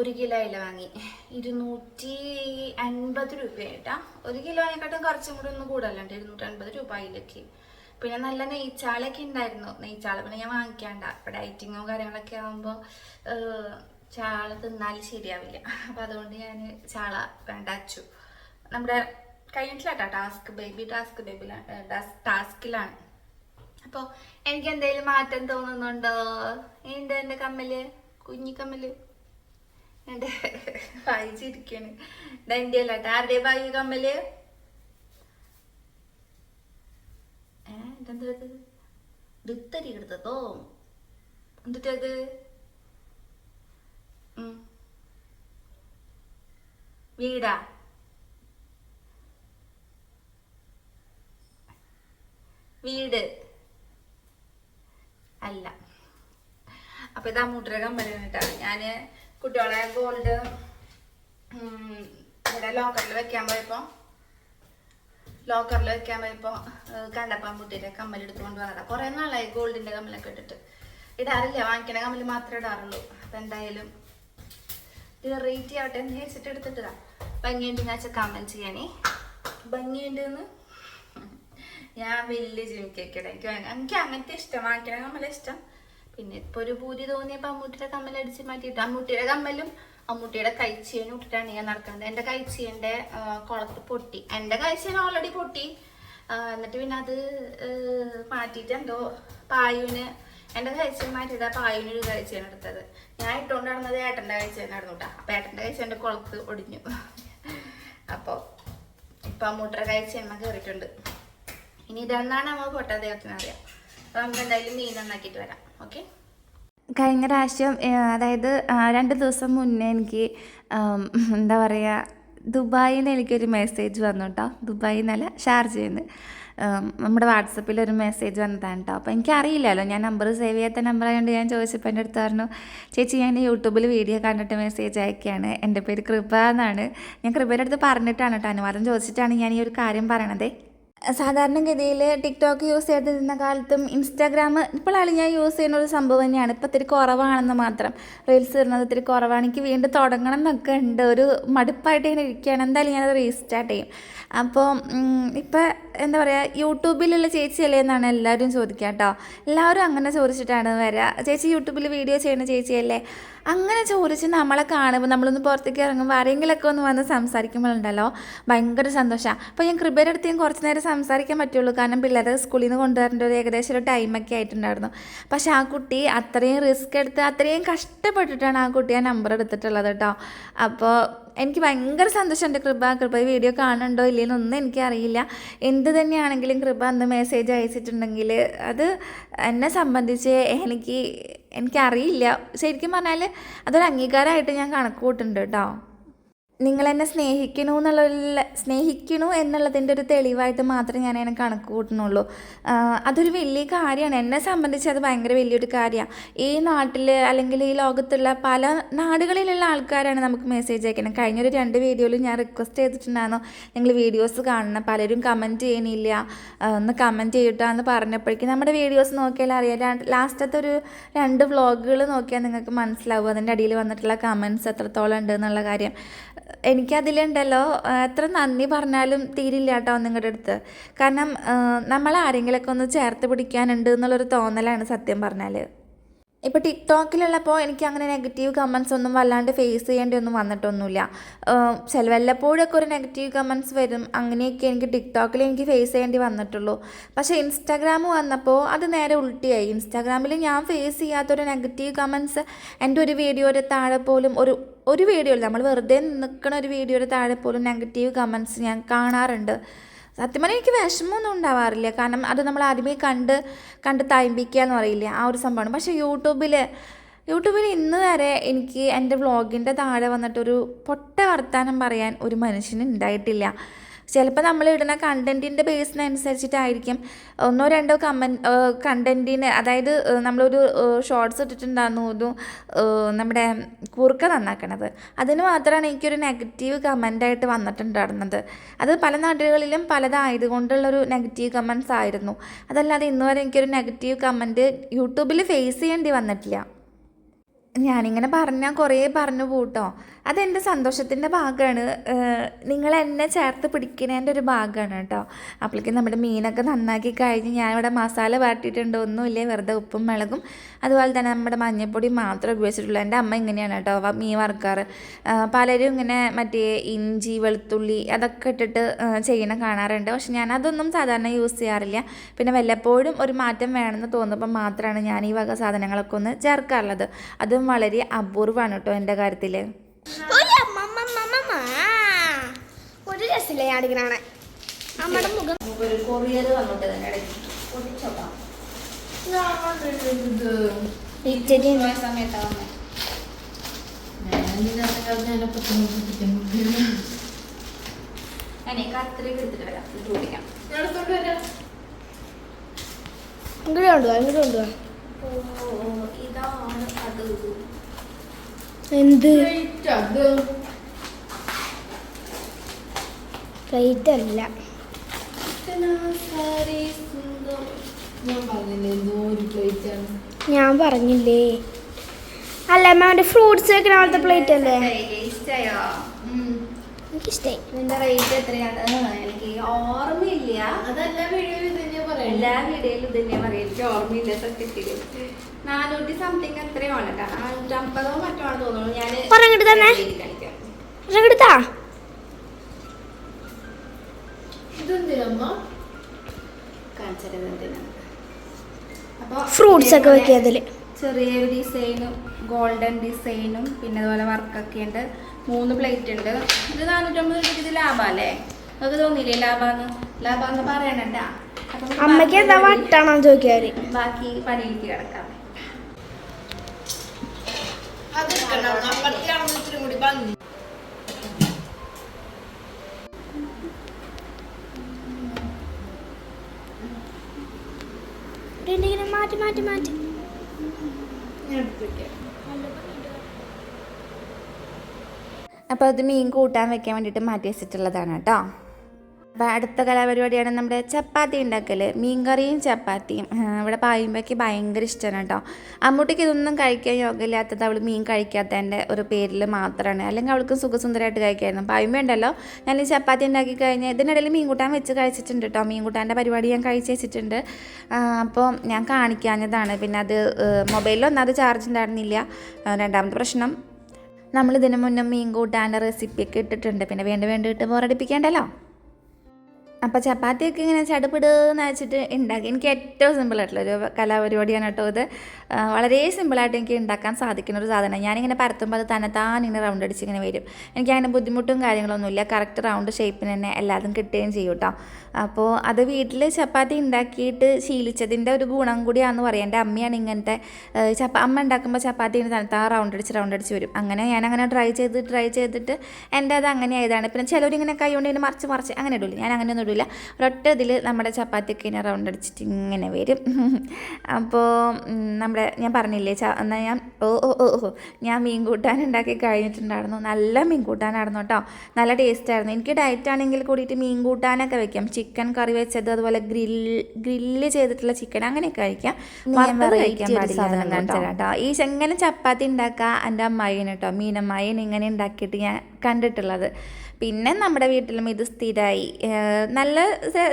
ഒരു കിലോ ഇല വാങ്ങി. ഇരുന്നൂറ്റി അൻപത് രൂപയായിട്ടാ. ഒരു കിലോനെക്കാട്ടും കുറച്ചും കൂടി ഒന്ന് കൂടുതലുണ്ട് ഇരുന്നൂറ്റി അൻപത് രൂപ അതിലേക്ക് പിന്നെ നല്ല നെയ്ച്ചാളൊക്കെ ഉണ്ടായിരുന്നു. നെയ്ച്ചാള പിന്നെ ഞാൻ വാങ്ങിക്കാണ്ട. ഇപ്പം ഡയറ്റിങ്ങോ കാര്യങ്ങളൊക്കെ ആകുമ്പോൾ ചാള തിന്നാൽ ശരിയാവില്ല. അപ്പം അതുകൊണ്ട് ഞാൻ ചാള വേണ്ട അച്ചു നമ്മുടെ കഴിഞ്ഞിട്ടില്ല ടാസ്ക് ബേബി ടാസ്ക് ബേബിലാണ് ടാസ്കിലാണ്. അപ്പോൾ എനിക്ക് എന്തെങ്കിലും മാറ്റം തോന്നുന്നുണ്ടോ? ഉണ്ട് എന്റെ കമ്മൽ? കുഞ്ഞിക്കമ്മൽ എന്റെ വായിച്ചിരിക്കാണ് എന്റെ അല്ല. ആരുടെ വായി കമ്മൽ? ഏ ഇതെന്താ ഇത്? ദിത്തരി എടുത്തതോ. എന്നിട്ടത് ഉം. വീടാ? വീട്. അല്ല. അപ്പൊ ഇതാ മുദ്രകം കമ്പനി ഞാൻ കുട്ടികളെ ഗോൾഡ് ഇവിടെ ലോക്കറിൽ വെക്കാൻ പോയപ്പോ ലോക്കറിൽ വെക്കാൻ പോയപ്പോ ഏഹ് കണ്ടപ്പാൻ കുട്ടിയുടെ കമ്മൽ എടുത്തുകൊണ്ട് വന്നതാ. കൊറേ നാളായി ഗോൾഡിന്റെ കമ്മലൊക്കെ ഇട്ടിട്ട്. ഇടാറില്ല വാങ്ങിക്കണ കമ്മൽ മാത്രമേ ഇടാറുള്ളൂ. അപ്പൊ എന്തായാലും ഇത് റേറ്റ് ആവട്ടെ എന്ന് വെച്ചിട്ട് എടുത്തിട്ടതാ. ഞാൻ കമന്റ് ചെയ്യണേ ഭംഗിയുണ്ട് എന്ന് ഞാൻ വലിയ ജിമിക്കൊക്കെ എനിക്ക് എനിക്ക് അങ്ങനത്തെ ഇഷ്ടം. വാങ്ങിക്കണ കമ്മല ഇഷ്ടം. പിന്നെ ഇപ്പൊ ഒരു പൂതി തോന്നിയപ്പോ അമ്മൂട്ടിയുടെ കമ്മൽ അടിച്ച് മാറ്റിയിട്ട് അമ്മൂട്ടിയുടെ കമ്മലും അമ്മൂട്ടിയുടെ കൈച്ചേനും ഇട്ടിട്ടാണ് ഞാൻ നടക്കുന്നത്. എന്റെ കൈച്ചേന്റെ കുളത്ത് പൊട്ടി. എന്റെ കൈച്ചേൻ ഓൾറെഡി പൊട്ടി. എന്നിട്ട് പിന്നെ അത് മാറ്റിയിട്ട് എന്തോ പായുവിന് എന്റെ കഴിച്ചൻ മാറ്റിയിട്ട് പായുവിന് ഒരു കഴിച്ചാണ് എടുത്തത്. ഞാൻ ഇട്ടുകൊണ്ട് നടന്നത് ഏട്ടന്റെ കഴിച്ചായിരുന്നു കേട്ടോ അപ്പൊ ഏട്ടന്റെ കഴിച്ചേന്റെ കുളത്ത് ഒടിഞ്ഞു. അപ്പൊ ഇപ്പൊ അമ്മൂട്ടിയുടെ കഴിച്ചേന്മ കയറിയിട്ടുണ്ട്. ഇനി ഇതെന്നാണ് നമ്മൾ പൊട്ട ദൈവത്തിന് അറിയാം. അപ്പൊ നമുക്ക് എന്തായാലും മീൻ നന്നാക്കിയിട്ട് വരാം. ഓക്കെ കഴിഞ്ഞ പ്രാവശ്യം അതായത് രണ്ട് ദിവസം മുന്നേ എനിക്ക് എന്താ പറയുക ദുബായിൽ നിന്ന് എനിക്കൊരു മെസ്സേജ് വന്നു കേട്ടോ ദുബായിൽ നിന്നല്ല ഷാർജയിൽ നിന്ന്. നമ്മുടെ വാട്സപ്പിൽ ഒരു മെസ്സേജ് വന്നതാണ് കേട്ടോ അപ്പോൾ എനിക്കറിയില്ലല്ലോ ഞാൻ നമ്പർ സേവ് ചെയ്യാത്ത നമ്പർ ആയതുകൊണ്ട് ഞാൻ ചോദിച്ചപ്പോൾ എന്റെ അടുത്ത് പറഞ്ഞു ചേച്ചി ഞാൻ യൂട്യൂബിൽ വീഡിയോ കണ്ടിട്ട് മെസ്സേജ് അയക്കുകയാണ് എന്റെ പേര് കൃപ എന്നാണ്. ഞാൻ കൃപയുടെ അടുത്ത് പറഞ്ഞിട്ടാണ് കേട്ടോ അനുവാദം ചോദിച്ചിട്ടാണ് ഞാൻ ഈ ഒരു കാര്യം പറയണത്. സാധാരണഗതിയിൽ ടിക്ടോക്ക് യൂസ് ചെയ്തിരുന്ന കാലത്തും ഇൻസ്റ്റാഗ്രാം ഇപ്പോഴാണ് ഞാൻ യൂസ് ചെയ്യുന്ന ഒരു സംഭവം തന്നെയാണ്. ഇപ്പം ഇത്തിരി കുറവാണെന്ന് മാത്രം. റീൽസ് ഇടുന്നത് ഇത്തിരി കുറവാണ്. എനിക്ക് വീണ്ടും തുടങ്ങണം എന്നൊക്കെ ഉണ്ട്. ഒരു മടുപ്പായിട്ട് ഇങ്ങനെ ഇരിക്കുകയാണ്. എന്തായാലും ഞാനത് റീസ്റ്റാർട്ട് ചെയ്യും. അപ്പോൾ ഇപ്പം എന്താ പറയുക യൂട്യൂബിലുള്ള ചേച്ചിയല്ലേ എന്നാണ് എല്ലാവരും ചോദിക്കുക കേട്ടോ. എല്ലാവരും അങ്ങനെ ചോദിച്ചിട്ടാണ് വരിക ചേച്ചി യൂട്യൂബിൽ വീഡിയോ ചെയ്യുന്ന ചേച്ചിയല്ലേ? അങ്ങനെ ചോദിച്ച് നമ്മളെ കാണുമ്പോൾ നമ്മളൊന്ന് പുറത്തേക്ക് ഇറങ്ങുമ്പോൾ ആരെങ്കിലുമൊക്കെ ഒന്ന് വന്ന് സംസാരിക്കുമ്പോഴുണ്ടല്ലോ ഭയങ്കര സന്തോഷമാണ് അപ്പോൾ ഞാൻ കൃപയുടെ അടുത്ത് ഞാൻ കുറച്ച് നേരം സംസാരിക്കാൻ പറ്റുള്ളൂ. കാരണം പിള്ളേരെ സ്കൂളിൽ നിന്ന് കൊണ്ടുവരേണ്ട ഒരു ഏകദേശം ഒരു ടൈമൊക്കെ ആയിട്ടുണ്ടായിരുന്നു. പക്ഷേ ആ കുട്ടി അത്രയും റിസ്ക് എടുത്ത് അത്രയും കഷ്ടപ്പെട്ടിട്ടാണ് ആ കുട്ടി ആ നമ്പർ എടുത്തിട്ടുള്ളത് കേട്ടോ. അപ്പോൾ എനിക്ക് ഭയങ്കര സന്തോഷമുണ്ട് കൃപ. കൃപ വീഡിയോ കാണുന്നുണ്ടോ ഇല്ലെന്നൊന്നും എനിക്കറിയില്ല. എന്ത് തന്നെയാണെങ്കിലും കൃപ അന്ന് മെസ്സേജ് അയച്ചിട്ടുണ്ടെങ്കിൽ അത് എന്നെ സംബന്ധിച്ച് എനിക്ക് എനിക്കറിയില്ല. ശരിക്കും പറഞ്ഞാൽ അതൊരു അംഗീകാരമായിട്ട് ഞാൻ കണക്ക് കൂട്ടുന്നുണ്ട് കേട്ടോ നിങ്ങൾ എന്നെ സ്നേഹിക്കണു എന്നുള്ള സ്നേഹിക്കണു എന്നുള്ളതിന്റെ ഒരു തെളിവായിട്ട് മാത്രമേ ഞാൻ എന്നെ കണക്ക് കൂട്ടുന്നുള്ളൂ. അതൊരു വലിയ കാര്യമാണ്. എന്നെ സംബന്ധിച്ച് അത് ഭയങ്കര വലിയൊരു കാര്യമാണ്. ഈ നാട്ടിൽ അല്ലെങ്കിൽ ഈ ലോകത്തുള്ള പല നാടുകളിലുള്ള ആൾക്കാരാണ് നമുക്ക് മെസ്സേജ് അയക്കുന്നത് കഴിഞ്ഞൊരു രണ്ട് വീഡിയോയിൽ ഞാൻ റിക്വസ്റ്റ് ചെയ്തിട്ടുണ്ടായിരുന്നു. നിങ്ങൾ വീഡിയോസ് കാണണം. പലരും കമന്റ് ചെയ്യണില്ല. ഒന്ന് കമന്റ് ചെയ്യട്ടാന്ന് പറഞ്ഞപ്പോഴേക്കും നമ്മുടെ വീഡിയോസ് നോക്കിയാൽ അറിയാം. ലാസ്റ്റത്തെ ഒരു രണ്ട് വ്ളോഗുകൾ നോക്കിയാൽ നിങ്ങൾക്ക് മനസ്സിലാവും. അതിന്റെ അടിയിൽ വന്നിട്ടുള്ള കമന്റ്സ് എത്രത്തോളം ഉണ്ട് എന്നുള്ള കാര്യം. എനിക്കതിലുണ്ടല്ലോ എത്ര നന്ദി പറഞ്ഞാലും തീരില്ല കേട്ടോ നിങ്ങളുടെ അടുത്ത്. കാരണം നമ്മൾ ആരെങ്കിലുമൊക്കെ ഒന്ന് ചേർത്ത് പിടിക്കാനുണ്ട് എന്നുള്ളൊരു തോന്നലാണ് സത്യം പറഞ്ഞാൽ ഇപ്പോൾ ടിക്ടോക്കിലുള്ളപ്പോൾ എനിക്ക് അങ്ങനെ നെഗറ്റീവ് കമൻസ് ഒന്നും വല്ലാണ്ട് ഫേസ് ചെയ്യേണ്ടി ഒന്നും വന്നിട്ടൊന്നുമില്ല. ചില വല്ലപ്പോഴൊക്കെ ഒരു നെഗറ്റീവ് കമൻസ് വരും. അങ്ങനെയൊക്കെ എനിക്ക് ടിക്ടോക്കിൽ എനിക്ക് ഫേസ് ചെയ്യേണ്ടി വന്നിട്ടുള്ളൂ. പക്ഷേ ഇൻസ്റ്റാഗ്രാം വന്നപ്പോൾ അത് നേരെ ഉൾട്ടിയായി. ഇൻസ്റ്റാഗ്രാമിൽ ഞാൻ ഫേസ് ചെയ്യാത്തൊരു നെഗറ്റീവ് കമൻസ് എന്റെ ഒരു വീഡിയോയുടെ താഴെ പോലും ഒരു ഒരു വീഡിയോയിൽ നമ്മൾ വെറുതെ നിൽക്കുന്ന ഒരു വീഡിയോയുടെ താഴെ പോലും നെഗറ്റീവ് കമൻസ് ഞാൻ കാണാറുണ്ട്. സത്യം പറഞ്ഞാൽ എനിക്ക് വിഷമമൊന്നും ഉണ്ടാവാറില്ല. കാരണം അത് നമ്മൾ ആദ്യമേ കണ്ട് കണ്ട് തയമ്പിക്കുക എന്ന് പറയില്ലേ ആ ഒരു സംഭവമാണ്. പക്ഷേ യൂട്യൂബിൽ യൂട്യൂബിൽ ഇന്ന് വരെ എനിക്ക് എന്റെ വ്ളോഗിന്റെ താഴെ വന്നിട്ടൊരു പൊട്ട വർത്താനം പറയാൻ ഒരു മനുഷ്യന് ഉണ്ടായിട്ടില്ല. ചിലപ്പോൾ നമ്മൾ ഇടുന്ന കണ്ടന്റിന്റെ ബേസിനനുസരിച്ചിട്ടായിരിക്കും ഒന്നോ രണ്ടോ കമന്റ് കണ്ടന്റിന് അതായത് നമ്മളൊരു ഷോർട്സ് ഇട്ടിട്ടുണ്ടായിരുന്നു ഒരു നമ്മുടെ കുറുക്ക നന്നാക്കണത്. അതിന് മാത്രമാണ് എനിക്കൊരു നെഗറ്റീവ് കമന്റായിട്ട് വന്നിട്ടുണ്ടായിരുന്നത്. അത് പല നാടുകളിലും പലതായതുകൊണ്ടുള്ളൊരു നെഗറ്റീവ് കമൻസ് ആയിരുന്നു. അതല്ലാതെ ഇന്ന് വരെ എനിക്കൊരു നെഗറ്റീവ് കമന്റ് യൂട്യൂബിൽ ഫേസ് ചെയ്യേണ്ടി വന്നിട്ടില്ല. ഞാനിങ്ങനെ പറഞ്ഞാൽ കുറേ പറഞ്ഞു പോട്ടോ. അതെന്റെ സന്തോഷത്തിന്റെ ഭാഗമാണ്. നിങ്ങൾ എന്നെ ചേർത്ത് പിടിക്കുന്നതിന്റെ ഒരു ഭാഗമാണ് കേട്ടോ. അപ്പോഴേക്കും നമ്മുടെ മീനൊക്കെ നന്നാക്കി കഴിഞ്ഞ് ഞാനിവിടെ മസാല വാട്ടിയിട്ടുണ്ട് ഒന്നുമില്ല? വെറുതെ ഉപ്പും മുളകും. അതുപോലെ തന്നെ നമ്മുടെ മഞ്ഞൾപ്പൊടി മാത്രമേ ഉപയോഗിച്ചിട്ടുള്ളൂ. എന്റെ അമ്മ ഇങ്ങനെയാണ് കേട്ടോ മീൻ വറുക്കാറ്. പലരും ഇങ്ങനെ മറ്റേ ഇഞ്ചി വെളുത്തുള്ളി അതൊക്കെ ഇട്ടിട്ട് ചെയ്യണ കാണാറുണ്ട്. പക്ഷെ ഞാൻ അതൊന്നും സാധാരണ യൂസ് ചെയ്യാറില്ല. പിന്നെ വല്ലപ്പോഴും ഒരു മാറ്റം വേണമെന്ന് തോന്നുമ്പോൾ മാത്രമാണ് ഞാൻ ഈ വക സാധനങ്ങളൊക്കെ ഒന്ന് ചേർക്കാറുള്ളത്. അതും വളരെ അപൂർവമാണ് കേട്ടോ എന്റെ കാര്യത്തിൽ ഒരു രസമില്ല ഞാനിങ്ങനെ നമ്മുടെ മുഖം. ഒരു കൊറിയർ വന്നിട്ട് തന്നെ ഇച്ചിരി സമയത്താണ് ഞാനേ കത്രിക എടുത്തിട്ട് വരാം. ഇത് കുടിക്കാം. ഇങ്ങോട്ട് കൊണ്ടുപോവാ ഇങ്ങോട്ട് കൊണ്ടുപോവാ ഓ ഇതാണ് അത്. എന്ത്? പ്ലേറ്റ് അല്ല. ഞാൻ പറഞ്ഞില്ലേ അല്ല അമ്മ ഫ്രൂട്ട്സ് വെക്കണ പോലത്തെ പ്ലേറ്റ് അല്ലേ? എനിക്ക് എനിക്കിഷ്ടായി. ഇതിന്റെ റേറ്റ് എത്രയാണ്? എനിക്ക് ഓർമ്മയില്ല. അതല്ല പറയണ്ട എല്ലാ വീഡിയോയിലും ഇതന്നെ പറയാം എനിക്ക് ഓർമ്മയില്ല സത്യത്തിൽ. നാനൂറ്റി സംതിങ് കേട്ടോ നാനൂറ്റമ്പതോ മറ്റോ ആണ് തോന്നുന്നു. ഞാൻ ഫ്രൂട്ട്സ് ഒക്കെ വെക്കിയതിൽ. ചെറിയൊരു ഡിസൈനും ഗോൾഡൻ ഡിസൈനും പിന്നെ അതുപോലെ വർക്കൊക്കെ ഉണ്ട്. മൂന്ന് പ്ലേറ്റ് ഉണ്ട്. ഇത് നാനൂറ്റമ്പത് രൂപയ്ക്ക് ഇത് ലാഭമല്ലേ നിങ്ങൾക്ക് തോന്നിയില്ലേ ലാഭാന്ന്? ലാഭാന്ന് പറയണട്ടാ അമ്മയ്ക്ക് എന്താ ബാക്കി വട്ടാണോ ചോദിക്കാറ് ബാക്കി പണിയിലേക്ക് കിടക്കാം. ഇങ്ങനെ മാറ്റി മാറ്റി മാറ്റി? അപ്പോൾ അത് മീൻ കൂട്ടാൻ വെക്കാൻ വേണ്ടിയിട്ട് മാറ്റി വെച്ചിട്ടുള്ളതാണ് കേട്ടോ. അപ്പോൾ അടുത്ത കലാപരിപാടിയാണ് നമ്മുടെ ചപ്പാത്തി ഉണ്ടാക്കൽ മീൻകറിയും ചപ്പാത്തിയും. ഇവിടെ പായുമ്പയ്ക്ക് ഭയങ്കര ഇഷ്ടമാണ് കേട്ടോ. അമ്മൂട്ടിക്ക് ഇതൊന്നും കഴിക്കാൻ യോഗമില്ലാത്തത് അവൾ മീൻ കഴിക്കാത്തതിന്റെ ഒരു പേരിൽ മാത്രമാണ് അല്ലെങ്കിൽ അവൾക്ക് സുഖസുന്ദരമായിട്ട് കഴിക്കായിരുന്നു. പായുമ്പ ഉണ്ടല്ലോ ഞാൻ ഈ ചപ്പാത്തി ഉണ്ടാക്കി കഴിഞ്ഞാൽ ഇതിനിടയിൽ മീൻ കൂട്ടാൻ വെച്ച് കഴിച്ചിട്ടുണ്ട് കേട്ടോ. മീൻ കൂട്ടാന്റെ പരിപാടി ഞാൻ കഴിച്ച് വെച്ചിട്ടുണ്ട്. അപ്പോൾ ഞാൻ കാണിക്കാഞ്ഞതാണ്. പിന്നെ അത് മൊബൈലിൽ ഒന്നാമത് ചാർജ് ഉണ്ടായിരുന്നില്ല. രണ്ടാമത്തെ പ്രശ്നം. നമ്മൾ ഇതിനു മുന്നേ മീൻ കൂട്ടാന്റെ റെസിപ്പിയൊക്കെ ഇട്ടിട്ടുണ്ട്. പിന്നെ വേണ്ട വേണ്ടി ഇട്ട് ബോറടിപ്പിക്കേണ്ടല്ലോ. അപ്പോൾ ചപ്പാത്തിയൊക്കെ ഇങ്ങനെ ചടുപിടുന്ന് വെച്ചിട്ട് ഉണ്ടാക്കി എനിക്ക് ഏറ്റവും സിമ്പിളായിട്ടുള്ള ഒരു കലാപരിപാടിയാണ് കേട്ടോ ഇത്. വളരെ സിമ്പിളായിട്ട് എനിക്ക് ഉണ്ടാക്കാൻ സാധിക്കുന്ന ഒരു സാധനം ഞാനിങ്ങനെ പരത്തുമ്പോൾ അത് തന്നെത്താൻ ഇങ്ങനെ റൗണ്ട് അടിച്ച് ഇങ്ങനെ വരും. എനിക്ക് അങ്ങനെ ബുദ്ധിമുട്ടും കാര്യങ്ങളൊന്നുമില്ല കറക്റ്റ് റൗണ്ട് ഷേപ്പിന് തന്നെ എല്ലാതും കിട്ടുകയും ചെയ്യും കേട്ടോ. അപ്പോൾ അത് വീട്ടിൽ ചപ്പാത്തി ഉണ്ടാക്കിയിട്ട് ശീലിച്ചതിന്റെ ഒരു ഗുണം കൂടിയാണെന്ന് പറയാം. എന്റെ അമ്മയാണ് ഇങ്ങനത്തെ ചപ്പ അമ്മ ഉണ്ടാക്കുമ്പോൾ ചപ്പാത്തി ഇങ്ങനെ തന്നെ താ റൗണ്ട് അടിച്ച് റൗണ്ട് അടിച്ച് വരും. അങ്ങനെ ഞാൻ അങ്ങനെ ട്രൈ ചെയ്ത് ട്രൈ ചെയ്തിട്ട് എന്റെ അത് അങ്ങനെ ആയതാണ്. പിന്നെ ചിലവരിങ്ങനെ കൈ കൊണ്ട് ഇങ്ങനെ മറിച്ച് മറിച്ച് അങ്ങനെ ഇടില്ല ഞാൻ അങ്ങനെ ഒന്നും ഇടില്ല ഒരൊറ്റ ഇതിൽ നമ്മുടെ ചപ്പാത്തിയൊക്കെ ഇങ്ങനെ റൗണ്ട് അടിച്ചിട്ട് ഇങ്ങനെ വരും. അപ്പോൾ നമ്മുടെ ഞാൻ പറഞ്ഞില്ലേ ച എന്നാൽ ഞാൻ ഓ ഓ ഓ ഓ ഞാൻ മീൻ കൂട്ടാൻ ഉണ്ടാക്കി കഴിഞ്ഞിട്ടുണ്ടായിരുന്നു. നല്ല മീൻ കൂട്ടാനായിരുന്നു കേട്ടോ. നല്ല ടേസ്റ്റ് ആയിരുന്നു. എനിക്ക് ഡയറ്റ് ആണെങ്കിൽ കൂടിയിട്ട് മീൻ കൂട്ടാനൊക്കെ വെക്കാം. ചിക്കൻ കറി വെച്ചത് അതുപോലെ ഗ്രില്ല് ഗ്രില്ല് ചെയ്തിട്ടുള്ള ചിക്കൻ അങ്ങനെയൊക്കെ കഴിക്കാം. വറുത്തത് കഴിക്കാൻ പാടില്ല കേട്ടോ. ഈ എങ്ങനെ ചപ്പാത്തി ഉണ്ടാക്കുക എന്റെ അമ്മായിന് കേട്ടോ. മീനമ്മായിന് ഇങ്ങനെ ഉണ്ടാക്കിയിട്ട് ഞാൻ കണ്ടിട്ടുള്ളത്. പിന്നെ നമ്മുടെ വീട്ടിലും ഇത് സ്ഥിരമായി നല്ല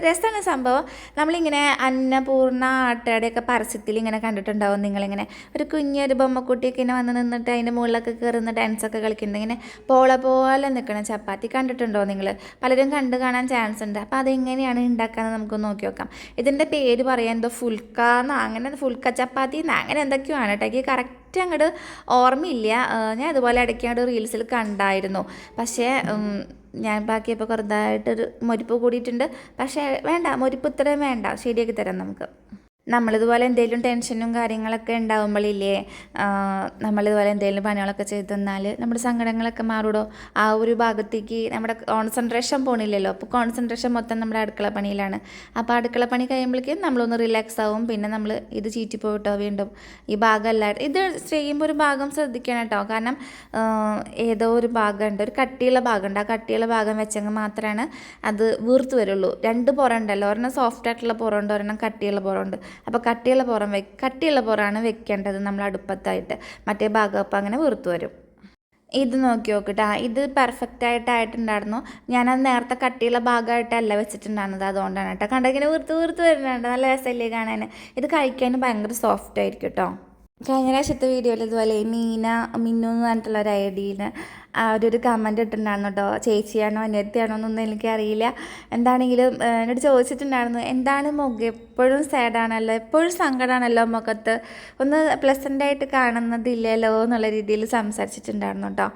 രസമാണ് സംഭവം. നമ്മളിങ്ങനെ അന്നപൂർണ ആട്ടയുടെയൊക്കെ പരസ്യത്തിൽ ഇങ്ങനെ കണ്ടിട്ടുണ്ടാവും. നിങ്ങളിങ്ങനെ ഒരു കുഞ്ഞൊരു ബൊമ്മക്കുട്ടിയൊക്കെ ഇങ്ങനെ വന്ന് നിന്നിട്ട് അതിന്റെ മുകളിലൊക്കെ കയറുന്ന ഡാൻസൊക്കെ കളിക്കുന്നുണ്ട്. ഇങ്ങനെ പോള പോലെ നിൽക്കണ ചപ്പാത്തി കണ്ടിട്ടുണ്ടോ നിങ്ങൾ? പലരും കണ്ടു കാണാൻ ചാൻസ് ഉണ്ട്. അപ്പോൾ അതെങ്ങനെയാണ് ഉണ്ടാക്കാന്ന് നമുക്ക് നോക്കി നോക്കാം. ഇതിന്റെ പേര് പറയാൻ എന്തോ ഫുൽക്ക എന്നോ അങ്ങനെ ഫുൽക്ക ചപ്പാത്തി അങ്ങനെ എന്തൊക്കെയോ ആണ് കേട്ടോ. എനിക്ക് കറക്റ്റ് അങ്ങോട്ട് ഓർമ്മയില്ല. ഞാൻ ഇതുപോലെ ഇടയ്ക്ക് അങ്ങോട്ട് റീൽസിൽ കണ്ടായിരുന്നു. പക്ഷേ ഞാൻ ബാക്കിയപ്പോൾ കുറുതായിട്ടൊരു മൊരിപ്പ് കൂടിയിട്ടുണ്ട്. പക്ഷേ വേണ്ട മൊരിപ്പ് ഇത്രയും വേണ്ട. ശരിയാക്കി തരാം നമുക്ക്. നമ്മളിതുപോലെ എന്തെങ്കിലും ടെൻഷനും കാര്യങ്ങളൊക്കെ ഉണ്ടാകുമ്പോഴില്ലേ നമ്മളിതുപോലെ എന്തെങ്കിലും പണികളൊക്കെ ചെയ്തു തന്നാൽ നമ്മുടെ സങ്കടങ്ങളൊക്കെ മാറൂടോ? ആ ഒരു ഭാഗത്തേക്ക് നമ്മുടെ കോൺസെൻട്രേഷൻ പോണില്ലല്ലോ. അപ്പോൾ കോൺസെൻട്രേഷൻ മൊത്തം നമ്മുടെ അടുക്കള പണിയിലാണ്. അപ്പോൾ അടുക്കള പണി കഴിയുമ്പോഴേക്കും നമ്മളൊന്ന് റിലാക്സ് ആവും. പിന്നെ നമ്മൾ ഇത് ചീറ്റിപ്പോയിട്ടോ വീണ്ടും? ഈ ഭാഗമല്ല. ഇത് ചെയ്യുമ്പോൾ ഒരു ഭാഗം ശ്രദ്ധിക്കണം കേട്ടോ കാരണം ഏതോ ഒരു ഭാഗമുണ്ട് ഒരു കട്ടിയുള്ള ഭാഗമുണ്ട് ആ കട്ടിയുള്ള ഭാഗം വെച്ചെങ്കിൽ മാത്രമാണ് അത് വീർത്ത് വരുള്ളൂ. രണ്ട് പുറം ഉണ്ടല്ലോ ഒരെണ്ണം സോഫ്റ്റ് ആയിട്ടുള്ള പുറമുണ്ട് ഒരെണ്ണം കട്ടിയുള്ള പുറമുണ്ട് അപ്പോൾ കട്ടിയുള്ള പുറം വെ കട്ടിയുള്ള പുറമാണ് വെക്കേണ്ടത് നമ്മൾ അടുപ്പത്തായിട്ട്. മറ്റേ ഭാഗമപ്പം അങ്ങനെ വീർത്ത് വരും. ഇത് നോക്കി നോക്കിട്ടാ ഇത് പെർഫെക്റ്റ് ആയിട്ടായിട്ടുണ്ടായിരുന്നു ഞാനത് നേരത്തെ കട്ടിയുള്ള ഭാഗമായിട്ടല്ല വെച്ചിട്ടുണ്ടായിരുന്നത് അതുകൊണ്ടാണ് കേട്ടോ. കണ്ടിങ്ങനെ വീർത്ത് വീർത്ത് വരുന്നുണ്ട്. നല്ല രസമല്ലേ കാണാൻ ഇത് കഴിക്കാൻ ഭയങ്കര സോഫ്റ്റ് ആയിരിക്കും കേട്ടോ. കഴിഞ്ഞ പ്രാവശ്യത്തെ വീഡിയോയിൽ ഇതുപോലെ മീന മിന്നു എന്ന് പറഞ്ഞിട്ടുള്ള ഒരു ഐഡിയിൽ അവരൊരു കമന്റ് ഇട്ടിട്ടുണ്ടായിരുന്നു കേട്ടോ ചേച്ചിയാണോ അനിയത്തിയാണോ എന്നൊന്നും എനിക്കറിയില്ല. എന്താണെങ്കിലും എന്നോട് ചോദിച്ചിട്ടുണ്ടായിരുന്നു എന്താണ് മുഖം? എപ്പോഴും സാഡാണല്ലോ എപ്പോഴും സങ്കടമാണല്ലോ മുഖത്ത്? ഒന്ന് പ്ലസന്റായിട്ട് കാണുന്നതില്ലല്ലോ? എന്നുള്ള രീതിയിൽ സംസാരിച്ചിട്ടുണ്ടായിരുന്നു കേട്ടോ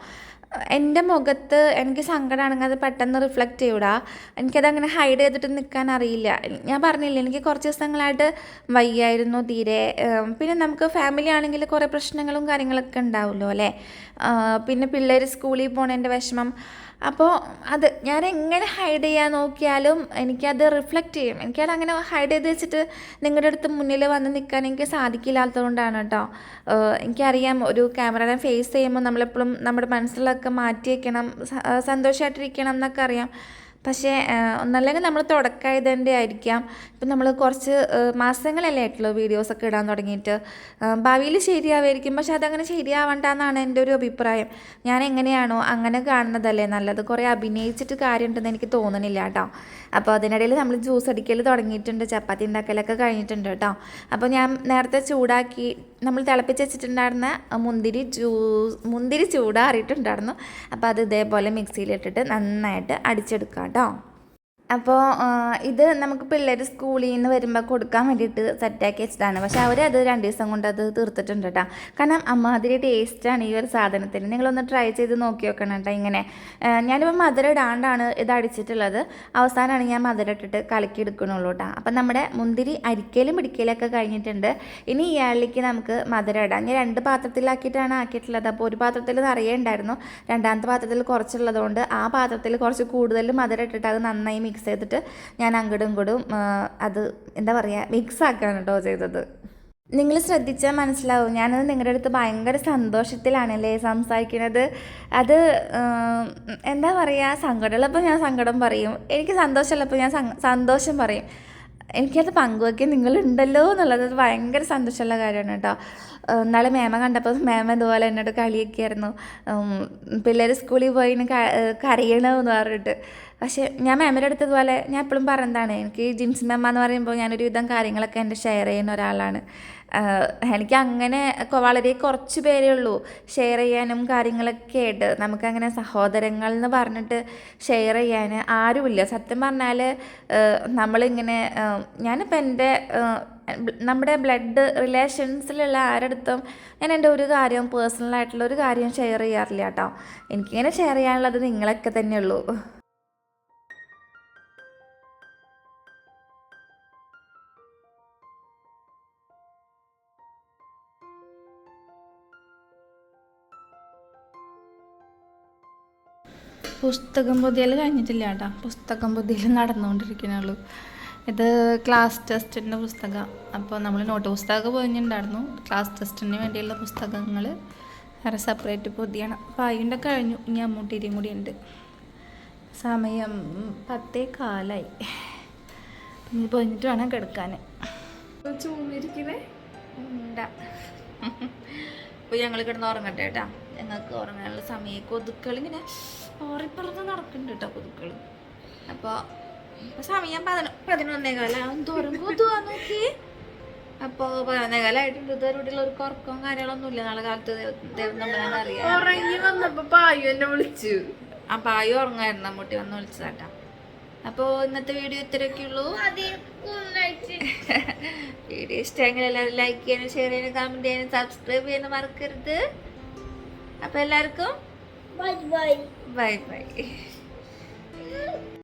എന്റെ മുഖത്ത് എനിക്ക് സങ്കടമാണെങ്കിൽ അത് പെട്ടെന്ന് റിഫ്ലക്റ്റ് ചെയ്യൂടാ. എനിക്കതങ്ങനെ ഹൈഡ് ചെയ്തിട്ട് നിൽക്കാൻ അറിയില്ല. ഞാൻ പറഞ്ഞില്ല എനിക്ക് കുറച്ച് ദിവസങ്ങളായിട്ട് വയ്യായിരുന്നു തീരെ. പിന്നെ നമുക്ക് ഫാമിലി ആണെങ്കിൽ കുറേ പ്രശ്നങ്ങളും കാര്യങ്ങളൊക്കെ ഉണ്ടാവുമല്ലോ അല്ലേ? പിന്നെ പിള്ളേർ സ്കൂളിൽ പോണതിന്റെ വിഷമം. അപ്പോൾ അത് ഞാൻ എങ്ങനെ ഹൈഡ് ചെയ്യാൻ നോക്കിയാലും എനിക്കത് റിഫ്ലക്റ്റ് ചെയ്യും. എനിക്കത് അങ്ങനെ ഹൈഡ് ചെയ്ത് വെച്ചിട്ട് നിങ്ങളുടെ അടുത്ത് മുന്നിൽ വന്ന് നിൽക്കാൻ എനിക്ക് സാധിക്കില്ലാത്തതുകൊണ്ടാണ് കേട്ടോ എനിക്കറിയാം ഒരു ക്യാമറനെ ഫേസ് ചെയ്യുമ്പോൾ നമ്മളെപ്പോഴും നമ്മുടെ മനസ്സിലൊക്കെ മാറ്റി വയ്ക്കണം സന്തോഷമായിട്ടിരിക്കണം എന്നൊക്കെ അറിയാം. പക്ഷേ ഒന്നല്ലെങ്കിൽ നമ്മൾ തുടക്കമായതിന്റെ ആയിരിക്കാം. ഇപ്പം നമ്മൾ കുറച്ച് മാസങ്ങളല്ലേ ആയിട്ടുള്ളൂ വീഡിയോസൊക്കെ ഇടാൻ തുടങ്ങിയിട്ട്. ഭാവിയിൽ ശരിയാവുമായിരിക്കും. പക്ഷെ അതങ്ങനെ ശരിയാവണ്ടെന്നാണ് എന്റെ ഒരു അഭിപ്രായം. ഞാൻ എങ്ങനെയാണോ അങ്ങനെ കാണുന്നതല്ലേ നല്ലത്. കുറേ അഭിനയിച്ചിട്ട് കാര്യമുണ്ടെന്ന് എനിക്ക് തോന്നണില്ല കേട്ടോ. അപ്പോൾ അതിനിടയിൽ നമ്മൾ ജ്യൂസ് അടിക്കൽ തുടങ്ങിയിട്ടുണ്ട്. ചപ്പാത്തി ഉണ്ടാക്കലൊക്കെ കഴിഞ്ഞിട്ടുണ്ട് കേട്ടോ. അപ്പോൾ ഞാൻ നേരത്തെ ചൂടാക്കി നമ്മൾ തിളപ്പിച്ച് വെച്ചിട്ടുണ്ടായിരുന്ന മുന്തിരി ജ്യൂസ് മുന്തിരി ചൂടാറിയിട്ടുണ്ടായിരുന്നു. അപ്പോൾ അത് ഇതേപോലെ മിക്സിയിലിട്ടിട്ട് നന്നായിട്ട് അടിച്ചെടുക്കാം കേട്ടോ അപ്പോൾ ഇത് നമുക്ക് പിള്ളേർ സ്കൂളിൽ നിന്ന് വരുമ്പോൾ കൊടുക്കാൻ വേണ്ടിയിട്ട് സെറ്റാക്കി വെച്ചതാണ് പക്ഷേ അവർ അത് രണ്ട് ദിവസം കൊണ്ട് അത് തീർത്തിട്ടുണ്ട് കേട്ടോ കാരണം അമ്മാതിരി ടേസ്റ്റാണ് ഈ ഒരു സാധനത്തിന്. നിങ്ങളൊന്ന് ട്രൈ ചെയ്ത് നോക്കി നോക്കണം കേട്ടോ ഇങ്ങനെ. ഞാനിപ്പോൾ മധുരം ഇടാണ്ടാണ് ഇത് അടിച്ചിട്ടുള്ളത്. അവസാനമാണ് ഞാൻ മധുരം ഇട്ടിട്ട് കലക്കി എടുക്കണുള്ളൂ കേട്ടോ അപ്പം നമ്മുടെ മുന്തിരി അരിക്കലും പിടിക്കലൊക്കെ കഴിഞ്ഞിട്ടുണ്ട്. ഇനി ഇയാളിലേക്ക് നമുക്ക് മധുരം ഇടാം. ഞാൻ രണ്ട് പാത്രത്തിലാക്കിയിട്ടാണ് ആക്കിയിട്ടുള്ളത്. അപ്പോൾ ഒരു പാത്രത്തിൽ നിറയെ ഉണ്ടായിരുന്നു. രണ്ടാമത്തെ പാത്രത്തിൽ കുറച്ചുള്ളതുകൊണ്ട് ആ പാത്രത്തിൽ കുറച്ച് കൂടുതൽ മധുരം ഇട്ടിട്ട് അത് നന്നായി മിക്സ് ചെയ്തിട്ട് ഞാൻ അങ്ങോട്ടും ഇങ്ങോട്ടും അത് എന്താ പറയുക മിക്സ് ആക്കാണ് കേട്ടോ ചെയ്തത്. നിങ്ങൾ ശ്രദ്ധിച്ചാൽ മനസ്സിലാവും. ഞാനത് നിങ്ങളുടെ അടുത്ത് ഭയങ്കര സന്തോഷത്തിലാണല്ലേ സംസാരിക്കുന്നത് അത് എന്താ പറയുക സങ്കടമുള്ളപ്പോൾ ഞാൻ സങ്കടം പറയും. എനിക്ക് സന്തോഷമുള്ളപ്പോൾ ഞാൻ സന്തോഷം പറയും. എനിക്കത് പങ്കുവയ്ക്കാൻ നിങ്ങളുണ്ടല്ലോ എന്നുള്ളത് ഭയങ്കര സന്തോഷമുള്ള കാര്യമാണ് കേട്ടോ നാളെ മേമ കണ്ടപ്പോൾ മേമ ഇതുപോലെ എന്നോട് കളിയൊക്കെയായിരുന്നു. പിള്ളേർ സ്കൂളിൽ പോയി ഇനി ക- ഏഹ് കരയണമെന്ന് പറഞ്ഞിട്ട്. പക്ഷേ ഞാൻ മാമിന്റെ അടുത്ത് ഇതുപോലെ ഞാൻ എപ്പോഴും പറയുന്നതാണ് എനിക്ക് ജിൻസിന്റെ അമ്മ എന്ന് പറയുമ്പോൾ ഞാനൊരു വിധം കാര്യങ്ങളൊക്കെ എന്റെ ഷെയർ ചെയ്യുന്ന ഒരാളാണ്. എനിക്ക് അങ്ങനെ വളരെ കുറച്ച് പേരേ ഉള്ളൂ ഷെയർ ചെയ്യാനും കാര്യങ്ങളൊക്കെ ആയിട്ട്. നമുക്കങ്ങനെ സഹോദരങ്ങൾ എന്ന് പറഞ്ഞിട്ട് ഷെയർ ചെയ്യാൻ ആരുമില്ല. സത്യം പറഞ്ഞാൽ നമ്മളിങ്ങനെ ഞാനിപ്പോൾ എന്റെ നമ്മുടെ ബ്ലഡ് റിലേഷൻസിലുള്ള ആരടുത്തും ഞാൻ എന്റെ ഒരു കാര്യം പേഴ്സണലായിട്ടുള്ള ഒരു കാര്യം ഷെയർ ചെയ്യാറില്ല കേട്ടോ എനിക്കിങ്ങനെ ഷെയർ ചെയ്യാനുള്ളത് നിങ്ങളൊക്കെ തന്നെയുള്ളൂ. പുസ്തകം പൊതിയൽ കഴിഞ്ഞിട്ടില്ല കേട്ടോ. പുസ്തകം പൊതിയൽ നടന്നുകൊണ്ടിരിക്കുന്നുള്ളൂ ഇത് ക്ലാസ് ടെസ്റ്റിന്റെ പുസ്തകം. അപ്പോൾ നമ്മൾ നോട്ട് പുസ്തകമൊക്കെ പൊതിഞ്ഞിട്ടുണ്ടായിരുന്നു. ക്ലാസ് ടെസ്റ്റിന് വേണ്ടിയുള്ള പുസ്തകങ്ങൾ വേറെ സെപ്പറേറ്റ് പൊതിയണം. അപ്പോൾ അതിന്റെ കഴിഞ്ഞു. ഇനി അമ്മൂട്ടിരിയും കൂടി ഉണ്ട്. സമയം പത്തേ കാലായി. ഇനി പൊതിഞ്ഞിട്ട് വേണം കിടക്കാൻ ചൂന്നിരിക്കണേ ഉണ്ടാ അപ്പോൾ ഞങ്ങൾ കിടന്ന് ഉറങ്ങട്ടെ കേട്ടാ. ഞങ്ങൾക്ക് ഉറങ്ങാനുള്ള സമയം കൊതുക്കൾ ഇങ്ങനെ ഓറിപ്പുറത്ത് നടക്കുന്നുണ്ട് കേട്ടോ കൊതുക്കൾ അപ്പോൾ സമയം പതിനൊ പതിനൊന്നേ കാലം തോറും നോക്കി. അപ്പോൾ പതിനൊന്നേ കാലമായിട്ടുണ്ട് ഇതുവരെ ഒരു കുറക്കവും കാര്യങ്ങളൊന്നും ഇല്ല നാളെ കാലത്ത് ദൈവം നമ്മളെ അറിയാം. ഉറങ്ങി വന്നപ്പോൾ പായു എന്നെ വിളിച്ചു. ആ പായു ഉറങ്ങായിരുന്നു. അമ്മൂട്ടി വന്ന് വിളിച്ചതാട്ടാ. അപ്പോൾ ഇന്നത്തെ വീഡിയോ ഇത്രയൊക്കെ ഉള്ളൂ. വീഡിയോ ഇഷ്ടമെങ്കിൽ എല്ലാവരും ലൈക്ക് ചെയ്യാനും ഷെയർ ചെയ്യാനും കമന്റ് ചെയ്യാനും സബ്സ്ക്രൈബ് ചെയ്യാനും മറക്കരുത്. അപ്പോൾ എല്ലാവർക്കും Bye bye. Bye bye